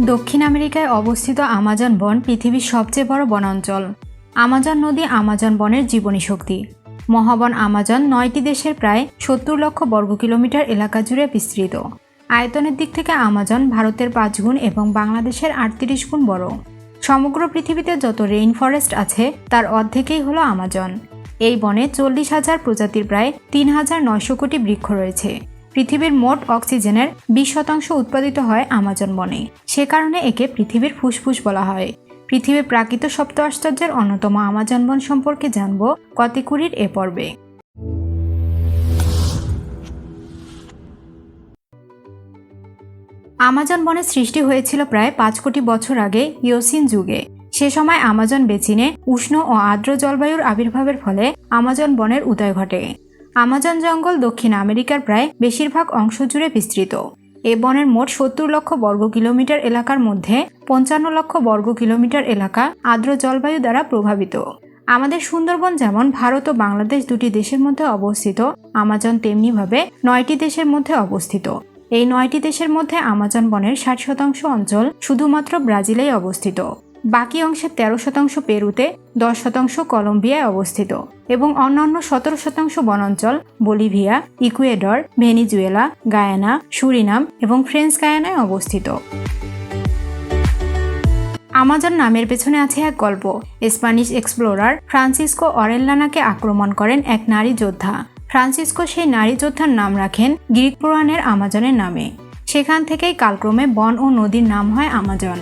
দক্ষিণ আমেরিকায় অবস্থিত আমাজন বন পৃথিবীর সবচেয়ে বড় বনাঞ্চল। আমাজন নদী আমাজন বনের জীবনী শক্তি। মহাবন আমাজন নয়টি দেশের প্রায় সত্তর লক্ষ বর্গ কিলোমিটার এলাকা জুড়ে বিস্তৃত। আয়তনের দিক থেকে আমাজন ভারতের পাঁচ গুণ এবং বাংলাদেশের আটত্রিশ গুণ বড়। সমগ্র পৃথিবীতে যত রেইন ফরেস্ট আছে, তার অর্ধেকই হলো আমাজন। এই বনে চল্লিশ হাজার প্রজাতির প্রায় তিন হাজার নয়শো কোটি বৃক্ষ রয়েছে। পৃথিবীর মোট অক্সিজেনের বিশ শতাংশ উৎপাদিত হয় আমাজন বনে। সে কারণে একে পৃথিবীর ফুসফুস বলা হয়। পৃথিবীর প্রাকৃত সপ্ত আশ্চর্যের অন্যতম আমাজন বন সম্পর্কে জানব কতিকুড়ির এ পর্বে। আমাজন বনের সৃষ্টি হয়েছিল প্রায় পাঁচ কোটি বছর আগে ইয়োসিন যুগে। সে সময় আমাজন বেচিনে উষ্ণ ও আর্দ্র জলবায়ুর আবির্ভাবের ফলে আমাজন বনের উদয় ঘটে। আমাজন জঙ্গল দক্ষিণ আমেরিকার প্রায় বেশিরভাগ অংশ জুড়ে বিস্তৃত। এ বনের মোট সত্তর লক্ষ বর্গ কিলোমিটার এলাকার মধ্যে পঞ্চান্ন লক্ষ বর্গ কিলোমিটার এলাকা আর্দ্র জলবায়ু দ্বারা প্রভাবিত। আমাদের সুন্দরবন যেমন ভারত ও বাংলাদেশ দুটি দেশের মধ্যে অবস্থিত, আমাজন তেমনিভাবে নয়টি দেশের মধ্যে অবস্থিত। এই নয়টি দেশের মধ্যে আমাজন বনের ষাট শতাংশ অঞ্চল শুধুমাত্র ব্রাজিলেই অবস্থিত। বাকি অংশের তেরো শতাংশ পেরুতে, দশ শতাংশ কলম্বিয়ায় অবস্থিত এবং অন্যান্য সতেরো শতাংশ বনাঞ্চল, Bolivia, Ecuador, Venezuela, Guyana, Suriname এবং ফ্রেঞ্চ গায়ানায় অবস্থিত। আমাজন নামের পেছনে আছে এক গল্প। স্প্যানিশ এক্সপ্লোরার ফ্রান্সিসকো অরেল্লানাকে আক্রমণ করেন এক নারী যোদ্ধা। ফ্রান্সিসকো সেই নারী যোদ্ধার নাম রাখেন গ্রিক পুরাণের আমাজনের নামে। সেখান থেকেই কালক্রমে বন ও নদীর নাম হয় আমাজন।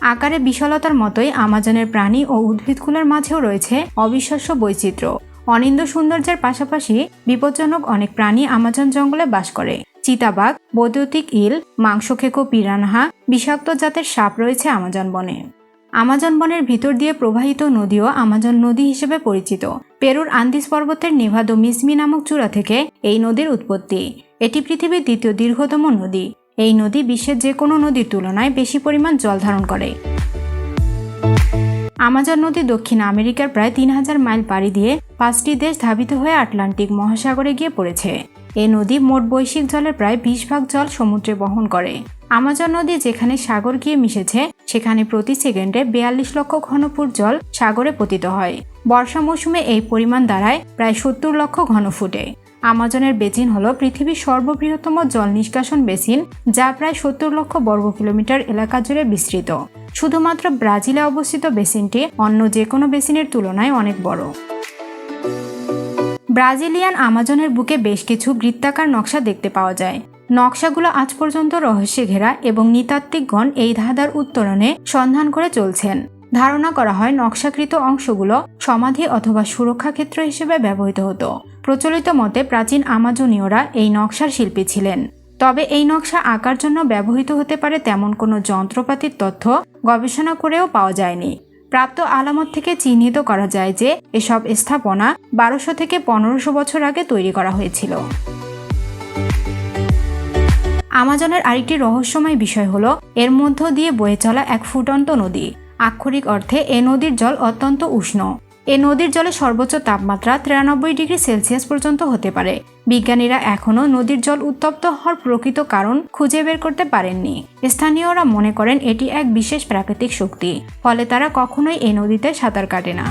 আকারে বিশালতার মতোই আমাজনের প্রাণী ও উদ্ভিদগুলোর মাঝেও রয়েছে অবিশ্বাস্য বৈচিত্র্য। অনিন্দ সৌন্দর্যের পাশাপাশি বিপজ্জনক অনেক প্রাণী আমাজন জঙ্গলে বাস করে। চিতাবাঘ, বৈদ্যুতিক ইল, মাংসখেকো পিরানহা, বিষাক্ত জাতের সাপ রয়েছে আমাজন বনে। আমাজন বনের ভিতর দিয়ে প্রবাহিত নদীও আমাজন নদী হিসেবে পরিচিত। পেরুর আন্দিস পর্বতের নেভাদো মিসমি নামক চূড়া থেকে এই নদীর উৎপত্তি। এটি পৃথিবীর দ্বিতীয় দীর্ঘতম নদী। এই নদী বিশ্বের যে কোনো নদীর তুলনায় বেশি পরিমাণ জল ধারণ করে। আমাজন নদী দক্ষিণ আমেরিকার প্রায় তিন হাজার মাইল পাড়ি দিয়ে পাঁচটি দেশ ধাবিত হয়ে আটলান্টিক মহাসাগরে গিয়ে পড়েছে। এ নদী মোট বৈশ্বিক জলের প্রায় বিশ ভাগ জল সমুদ্রে বহন করে। আমাজন নদী যেখানে সাগর গিয়ে মিশেছে, সেখানে প্রতি সেকেন্ডে বিয়াল্লিশ লক্ষ ঘনফুট জল সাগরে পতিত হয়। বর্ষা মৌসুমে এই পরিমাণ দাঁড়ায় প্রায় সত্তর লক্ষ ঘনফুটে। আমাজনের বেসিন হল পৃথিবীর সর্ববৃহত্তম জল নিষ্কাশন বেসিন, যা প্রায় সত্তর লক্ষ বর্গ কিলোমিটার এলাকা জুড়ে বিস্তৃত। শুধুমাত্র ব্রাজিলে অবস্থিত বেসিনটি অন্য যে কোনো বেসিনের তুলনায় অনেক বড়। ব্রাজিলিয়ান আমাজনের বুকে বেশ কিছু বৃত্তাকার নকশা দেখতে পাওয়া যায়। নকশাগুলো আজ পর্যন্ত রহস্যে ঘেরা এবং নৃতাত্ত্বিকগণ এই ধাঁধার উত্তরণে সন্ধান করে চলছেন। ধারণা করা হয় নকশাকৃত অংশগুলো সমাধি অথবা সুরক্ষা ক্ষেত্র হিসেবে ব্যবহৃত হতো। প্রচলিত মতে প্রাচীন আমাজনীয়রা এই নকশার শিল্পী ছিলেন। তবে এই নকশা আঁকার জন্য ব্যবহৃত হতে পারে তেমন কোনো যন্ত্রপাতির তথ্য গবেষণা করেও পাওয়া যায়নি। প্রাপ্ত আলামত থেকে চিহ্নিত করা যায় যে এসব স্থাপনা বারোশো থেকে পনেরোশো বছর আগে তৈরি করা হয়েছিল। আমাজনের আরেকটি রহস্যময় বিষয় হলো, এর মধ্য দিয়ে বয়ে চলা এক ফুটন্ত নদী। আক্ষরিক অর্থে এ নদীর জল অত্যন্ত উষ্ণ। এ নদীর জলে সর্বোচ্চ তাপমাত্রা তিরানব্বই ডিগ্রি সেলসিয়াস পর্যন্ত হতে পারে। বিজ্ঞানীরা এখনও নদীর জল উত্তপ্ত হওয়ার প্রকৃত কারণ খুঁজে বের করতে পারেননি। স্থানীয়রা মনে করেন এটি এক বিশেষ প্রাকৃতিক শক্তি, ফলে তারা কখনোই এই নদীতে সাঁতার কাটে না।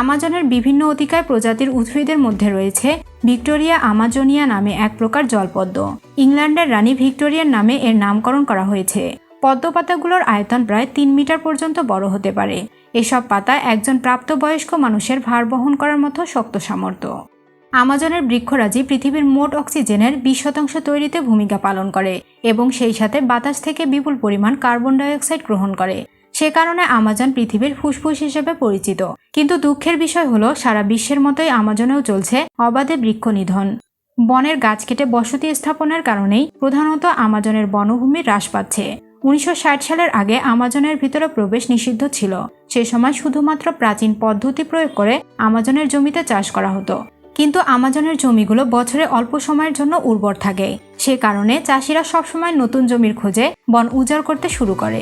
আমাজনের বিভিন্ন অতিকায় প্রজাতির উদ্ভিদের মধ্যে রয়েছে ভিক্টোরিয়া আমাজনিয়া নামে এক প্রকার জলপদ্ম। ইংল্যান্ডের রানী ভিক্টোরিয়ার নামে এর নামকরণ করা হয়েছে। পদ্ম পাতাগুলোর আয়তন প্রায় তিন মিটার পর্যন্ত বড় হতে পারে। এসব পাতা একজন প্রাপ্তবয়স্ক মানুষের ভার বহন করার মতো শক্ত সামর্থ্য। আমাজনের বৃক্ষরাজি পৃথিবীর মোট অক্সিজেনের বিশ শতাংশ তৈরিতে ভূমিকা পালন করে এবং সেই সাথে বাতাস থেকে বিপুল পরিমাণ কার্বন ডাইঅক্সাইড গ্রহণ করে। সে কারণে আমাজন পৃথিবীর ফুসফুস হিসেবে পরিচিত। কিন্তু দুঃখের বিষয় হলো, সারা বিশ্বের মতোই আমাজনেও চলছে অবাধে বৃক্ষ নিধন। বনের গাছ কেটে বসতি স্থাপনের কারণেই প্রধানত আমাজনের বনভূমি হ্রাস পাচ্ছে। উনিশশো ষাট সালের আগে আমাজনের ভিতরে প্রবেশ নিষিদ্ধ ছিল। সে সময় শুধুমাত্র প্রাচীন পদ্ধতি প্রয়োগ করে আমাজনের জমিতে চাষ করা হতো। কিন্তু আমাজনের জমিগুলো বছরে অল্প সময়ের জন্য উর্বর থাকে। সে কারণে চাষিরা সবসময় নতুন জমির খোঁজে বন উজাড় করতে শুরু করে।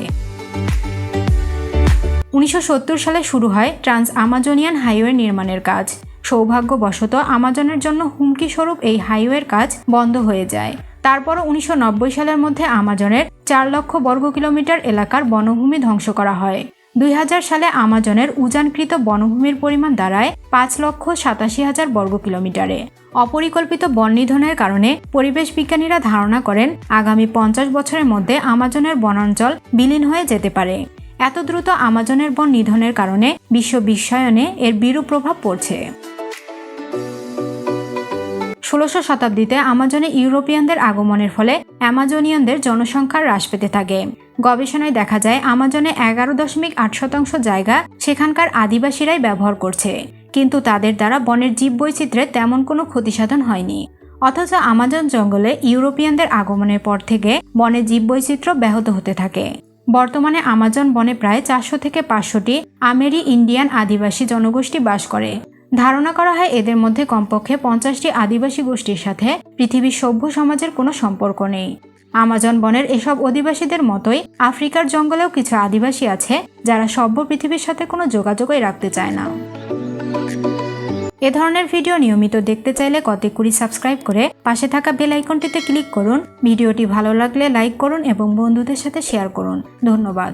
উনিশশো সত্তর সালে শুরু হয় ট্রান্স আমাজনিয়ান হাইওয়ে নির্মাণের কাজ। সৌভাগ্যবশত আমাজনের জন্য হুমকি স্বরূপ এই হাইওয়ের কাজ বন্ধ হয়ে যায়। তারপরও উনিশশো সালের মধ্যে আমাজনের চার লক্ষ বর্গ কিলোমিটার এলাকার বনভূমি ধ্বংস করা হয়। দুই হাজার সালে আমাজনের উজানকৃত বনভূমির পরিমাণ দাঁড়ায় পাঁচ লক্ষ সাতাশি হাজার বর্গ কিলোমিটারে। অপরিকল্পিত বন নিধনের কারণে পরিবেশ বিজ্ঞানীরা ধারণা করেন, আগামী পঞ্চাশ বছরের মধ্যে আমাজনের বনাঞ্চল বিলীন হয়ে যেতে পারে। এত দ্রুত আমাজনের বন নিধনের কারণে বিশ্ব বিশ্বায়নে এর বিরূপ প্রভাব পড়ছে। ষোলোশো শতাব্দীতে আমাজনে ইউরোপিয়ানদের আগমনের ফলে অ্যামাজনিয়ানদের জনসংখ্যা হ্রাস পেতে থাকে। গবেষণায় দেখা যায়, আমাজনে এগারো দশমিক আট শতাংশ জায়গা সেখানকার আদিবাসীরাই ব্যবহার করছে। কিন্তু তাদের দ্বারা বনের জীববৈচিত্র্যে তেমন কোনো ক্ষতিসাধন হয়নি। অথচ আমাজন জঙ্গলে ইউরোপিয়ানদের আগমনের পর থেকে বনের জীববৈচিত্র্য ব্যাহত হতে থাকে। বর্তমানে আমাজন বনে প্রায় চারশো থেকে পাঁচশোটি আমেরি ইন্ডিয়ান আদিবাসী জনগোষ্ঠী বাস করে। ধারণা করা হয় এদের মধ্যে কমপক্ষে পঞ্চাশটি আদিবাসী গোষ্ঠীর সাথে পৃথিবীর সভ্য সমাজের কোনো সম্পর্ক নেই। আমাজন বনের এসব অধিবাসীদের মতোই আফ্রিকার জঙ্গলেও কিছু আদিবাসী আছে যারা সভ্য পৃথিবীর সাথে কোনো যোগাযোগই রাখতে চায় না। এ ধরনের ভিডিও নিয়মিত দেখতে চাইলে কত কুড়ি সাবস্ক্রাইব করে পাশে থাকা বেল আইকনটিতে ক্লিক করুন। ভিডিওটি ভালো লাগলে লাইক করুন এবং বন্ধুদের সাথে শেয়ার করুন। ধন্যবাদ।